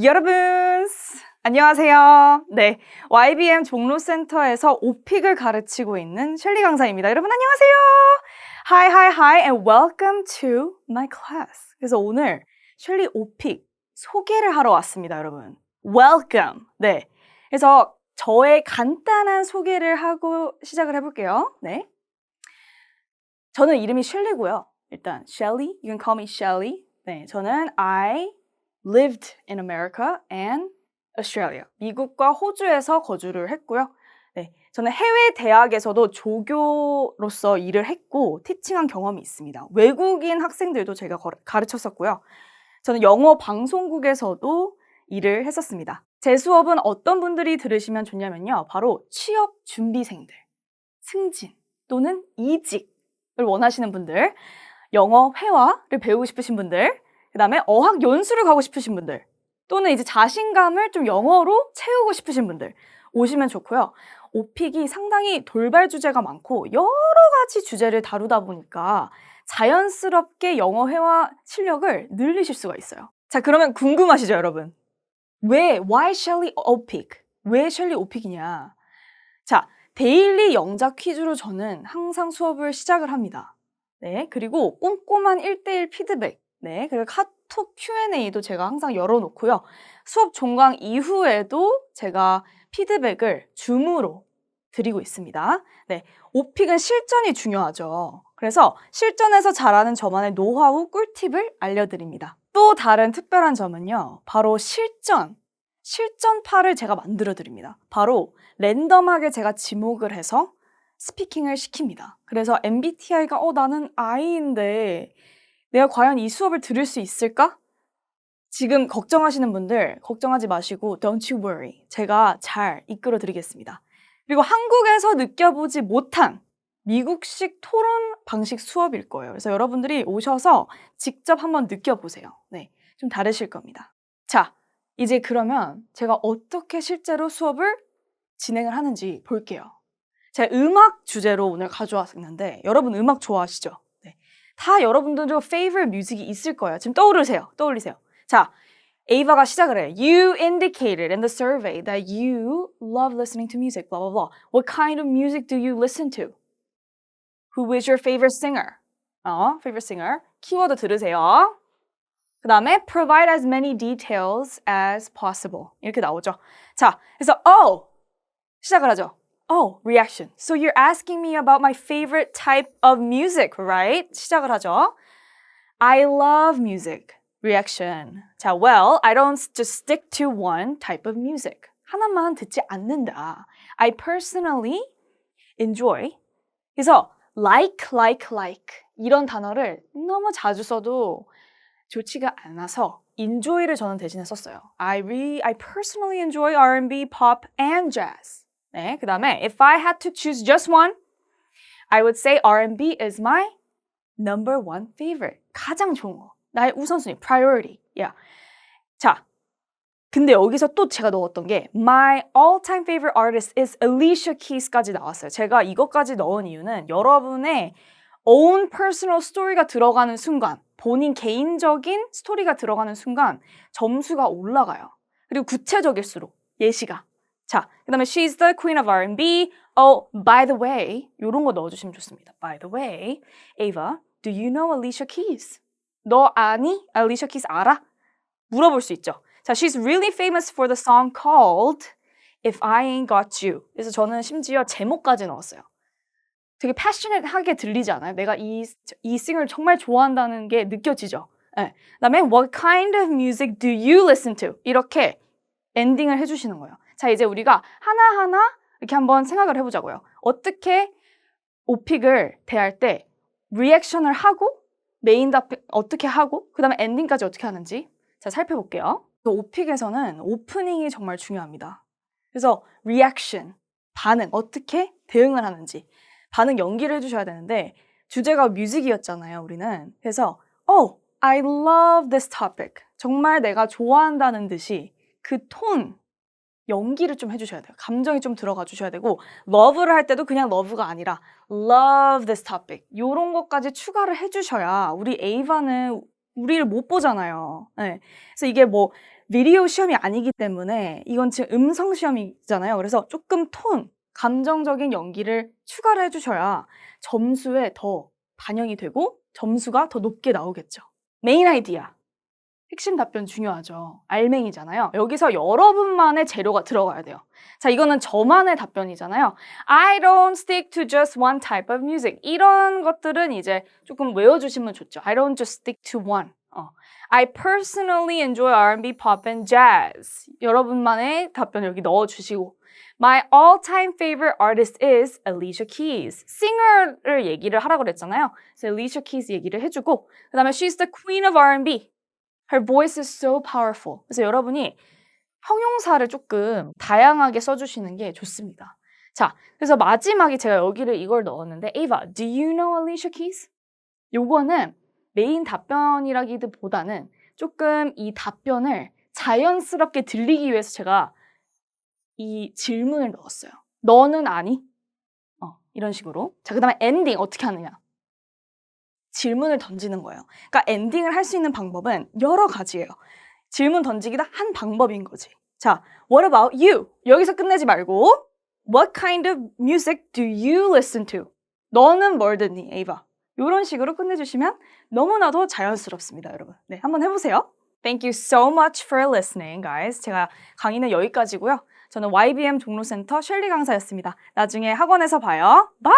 여러분 안녕하세요. 네, YBM 종로센터에서 오픽을 가르치고 있는 셸리 강사입니다. 여러분 안녕하세요. Hi, hi, hi, and welcome to my class. 그래서 오늘 셸리 오픽 소개를 하러 왔습니다, 여러분. Welcome. 네, 그래서 저의 간단한 소개를 하고 시작을 해볼게요. 네, 저는 이름이 셸리고요. 일단 Shelly, you can call me Shelly. 네, 저는 I lived in America and Australia. 미국과 호주에서 거주를 했고요. 네, 저는 해외 대학에서도 조교로서 일을 했고 티칭한 경험이 있습니다. 외국인 학생들도 제가 거- 가르쳤었고요. 저는 영어 방송국에서도 일을 했었습니다. 제 수업은 어떤 분들이 들으시면 좋냐면요. 바로 취업 준비생들, 승진 또는 이직을 원하시는 분들, 영어 회화를 배우고 싶으신 분들, 그 다음에 어학 연수를 가고 싶으신 분들 또는 이제 자신감을 좀 영어로 채우고 싶으신 분들 오시면 좋고요. 오픽이 상당히 돌발 주제가 많고 여러 가지 주제를 다루다 보니까 자연스럽게 영어 회화 실력을 늘리실 수가 있어요. 자, 그러면 궁금하시죠, 여러분? 왜 why Shelly 오픽? 왜 셸리 오픽이냐? 자, 데일리 영작 퀴즈로 저는 항상 수업을 시작을 합니다. 네, 그리고 꼼꼼한 1대1 피드백 네, 그리고 카톡 Q&A도 제가 항상 열어놓고요. 수업 종강 이후에도 제가 피드백을 줌으로 드리고 있습니다. 네, 오픽은 실전이 중요하죠. 그래서 실전에서 잘하는 저만의 노하우 꿀팁을 알려드립니다. 또 다른 특별한 점은요, 바로 실전, 실전파를 제가 만들어 드립니다. 바로 랜덤하게 제가 지목을 해서 스피킹을 시킵니다. 그래서 MBTI가 어 나는 I인데 내가 과연 이 수업을 들을 수 있을까? 지금 걱정하시는 분들 걱정하지 마시고 don't you worry. 제가 잘 이끌어 드리겠습니다. 그리고 한국에서 느껴보지 못한 미국식 토론 방식 수업일 거예요. 그래서 여러분들이 오셔서 직접 한번 느껴보세요. 네. 좀 다르실 겁니다. 자, 이제 그러면 제가 어떻게 실제로 수업을 진행을 하는지 볼게요. 제가 음악 주제로 오늘 가져왔는데 여러분 음악 좋아하시죠? 네. 다 여러분들도 favorite 뮤직이 있을 거예요. 지금 떠오르세요. 떠올리세요. 자, 에이바가 시작을 해. You indicated in the survey that you love listening to music. Blah blah blah. What kind of music do you listen to? Who is your favorite singer? 어, favorite singer. 키워드 들으세요. 그 다음에 provide as many details as possible. 이렇게 나오죠. 자, 그래서 oh 시작을 하죠. Oh, reaction. So you're asking me about my favorite type of music, right? 시작을 하죠. I love music. Reaction. 자, well, I don't just stick to one type of music. 하나만 듣지 않는다. I personally enjoy. 그래서 like, like, like 이런 단어를 너무 자주 써도 좋지가 않아서 enjoy를 저는 대신에 썼어요. I really, I personally enjoy R&B, pop, and jazz. 네, 그 다음에 if I had to choose just one, I would say R&B is my number one favorite. 가장 좋은 거. 나의 우선순위, priority. Yeah. 자, 근데 여기서 또 제가 넣었던 게 my all-time favorite artist is Alicia Keys까지 나왔어요. 제가 이것까지 넣은 이유는 여러분의 own personal story가 들어가는 순간, 본인 개인적인 스토리가 들어가는 순간 점수가 올라가요. 그리고 구체적일수록 예시가. 자, 그 다음에 she's the queen of R&B. Oh, by the way, 이런 거 넣어주시면 좋습니다. By the way, Ava, do you know Alicia Keys? 너 아니? Alicia Keys 알아? 물어볼 수 있죠. 자, she's really famous for the song called If I Ain't Got You. 그래서 저는 심지어 제목까지 넣었어요. 되게 패셔넷하게 들리지 않아요? 내가 이, 이 싱을 정말 좋아한다는 게 느껴지죠? 네. 그 다음에 What kind of music do you listen to? 이렇게 엔딩을 해주시는 거예요. 자, 이제 우리가 하나하나 이렇게 한번 생각을 해보자고요. 어떻게 오픽을 대할 때 리액션을 하고 메인 답변 어떻게 하고 그 다음에 엔딩까지 어떻게 하는지 자 살펴볼게요. 그 오픽에서는 오프닝이 정말 중요합니다. 그래서 리액션 반응 어떻게 대응을 하는지 반응 연기를 해주셔야 되는데 주제가 뮤직이었잖아요 우리는 그래서 Oh, I love this topic 정말 내가 좋아한다는 듯이 그 톤 연기를 좀 해주셔야 돼요. 감정이 좀 들어가 주셔야 되고 love를 할 때도 그냥 love가 아니라 love this topic 이런 것까지 추가를 해주셔야 우리 에이바는 우리를 못 보잖아요. 네. 그래서 이게 뭐 비디오 시험이 아니기 때문에 이건 지금 음성 시험이잖아요. 그래서 조금 톤, 감정적인 연기를 추가를 해주셔야 점수에 더 반영이 되고 점수가 더 높게 나오겠죠. 메인 아이디어. 핵심 답변 중요하죠. 알맹이잖아요. 여기서 여러분만의 재료가 들어가야 돼요. 자, 이거는 저만의 답변이잖아요. I don't stick to just one type of music. 이런 것들은 이제 조금 외워주시면 좋죠. I don't just stick to one. 어. I personally enjoy R&B, pop, and jazz. 여러분만의 답변 여기 넣어주시고. My all-time favorite artist is Alicia Keys. 싱어를 얘기를 하라고 그랬잖아요. 그래서 Alicia Keys 얘기를 해주고 그 다음에 She's the queen of R&B. Her voice is so powerful. 그래서 여러분이 형용사를 조금 다양하게 써주시는 게 좋습니다. 자, 그래서 마지막에 제가 여기를 이걸 넣었는데 Ava, do you know Alicia Keys? 요거는 메인 답변이라기보다는 조금 이 답변을 자연스럽게 들리기 위해서 제가 이 질문을 넣었어요. 너는 아니? 어, 이런 식으로. 자, 그 다음에 엔딩 어떻게 하느냐? 질문을 던지는 거예요. 그러니까 엔딩을 할 수 있는 방법은 여러 가지예요. 질문 던지기가 한 방법인 거지. 자, what about you? 여기서 끝내지 말고 what kind of music do you listen to? 너는 뭘 듣니, 에이바? 이런 식으로 끝내주시면 너무나도 자연스럽습니다, 여러분. 네, 한번 해보세요. Thank you so much for listening, guys. 제가 강의는 여기까지고요. 저는 YBM 종로센터 셸리 강사였습니다. 나중에 학원에서 봐요. Bye!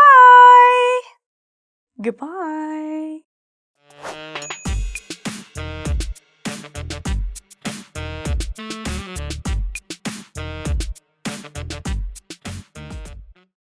Goodbye!